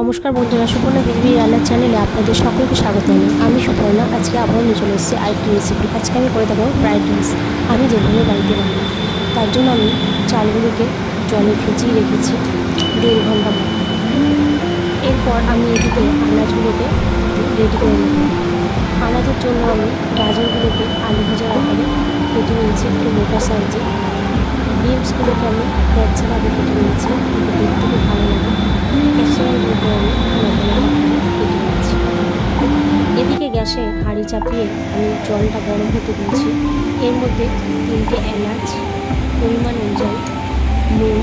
নমস্কার বন্ধুরা, সুপর্ণা বিবি রান্নার চ্যানেলে আপনাদের সকলকে স্বাগত। জানাই আমি সুপর্ণা, আজকে আবারও নিয়ে চলে এসেছি আরেকটি রেসিপি আজকে আমি করে দেবো ফ্রাইড রাইস আমি যেভাবে বাড়িতে বানাই, তার জন্য আমি চালগুলোকে জলে ভিজিয়ে রেখেছি দেড় ঘণ্টা এরপর আমি এদিকে আনাজগুলোকে রেডি করে নেব। আনাজের জন্য আমি গাজরগুলোকে আলু ভাজার আকারে কেটে নিয়েছি একটু মোটা সাইজে। বিনসগুলোকে আমি প্যাঁচাভাবে কেটে নিয়েছি এতে দেখতে খুব ভালো লাগে ক্যাপসিকামগুলোকে আমি লম্বা লম্বা করে কেটে নিয়েছি এদিকে গ্যাসে হাঁড়ি চাপিয়ে আমি জলটা গরম হতে দিয়েছি। এর মধ্যে তিনটে এলাচ, পরিমাণ অনুযায়ী নুন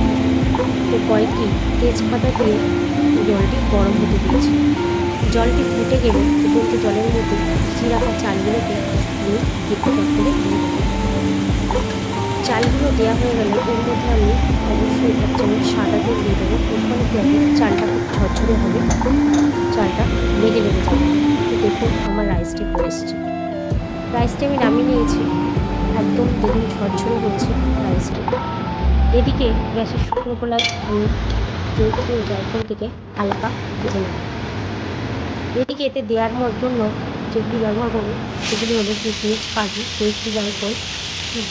ও কয়েকটি তেজপাতা দিয়ে জলটি গরম হতে দিয়েছি। জলটি ফুটে গেলে ফুটন্ত জলের মধ্যে রাখা চালগুলোকে আমি একটু করে চালগুলো দেওয়া হয়ে গেলে এর মধ্যে আমি অবশ্যই এক চামচ সাদা দিয়ে দেবো। চালটা খুব ঝরঝরে হবে চালটা লেগে লেগে যাবে। তো দেখুন, আমার রাইসটি হয়ে এসছে। রাইসটি আমি নামিয়ে নিয়েছি। একদম দেখুন ঝরঝরে হচ্ছে রাইসটি এদিকে গ্যাসের শুকনো কলা আমি জায়ফল থেকে হালকা ভেজে নেব। এদিকে এতে দেওয়ার জন্য যেগুলি ব্যবহার করব, সেগুলি হলো কিশমিশ কাজু জৈত্রী জায়ফল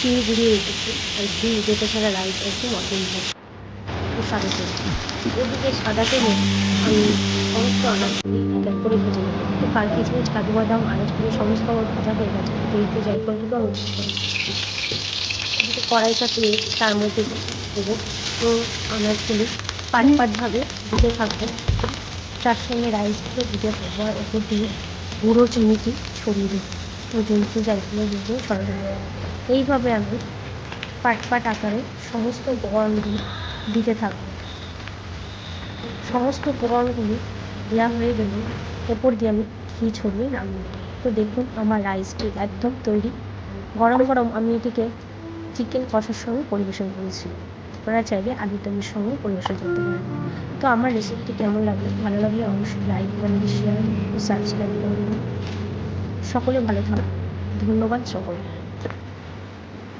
চিনি গুঁড়িয়ে রেখেছি। আর ঘি, যেটা ছাড়া রাইস একদম অর্গানিক ও সাদা তেল এদিকে সাদা তেলে আমি সমস্ত আনাজগুলি এক এক করে ভেজে নেব। কাল কিচমিচ কাজু বাদাম আনাজগুলি সমস্ত আমার ভাজা হয়ে গেছে। জৈত্রী জায়ফলগুলো আমি এদিকে কড়াই চাপিয়ে তার মধ্যে দেবো তো আনাজগুলি পাট পাটভাবে দিতে থাকব। তার সঙ্গে রাইসগুলো দিতে থাকব আর ওপর দিয়ে গুঁড়ো চিনিটি ছড়িয়ে দেবো। তো জৈত্রী জায়ফলের দিয়ে ছড়ানো এইভাবে আমি পাট পাট আকারে সমস্ত উপকরণগুলি দিতে থাকব সমস্ত উপকরণগুলি দেওয়া হয়ে গেলে। ওপর দিয়ে আমি ঘি ছড়িয়ে নামিয়ে। তো দেখুন, আমার রাইসটি একদম তৈরি। গরম গরম আমি এটিকে চিকেন কষার সঙ্গে পরিবেশন করেছি। আপনারা চাইলে আলু দমের সঙ্গে পরিবেশন করতে পারেন। তো আমার রেসিপিটি কেমন লাগল? ভালো লাগলে অবশ্যই লাইক কমেন্ট শেয়ার সাবস্ক্রাইব করবেন সকলে ভালো থাকুন। ধন্যবাদ সকলকে।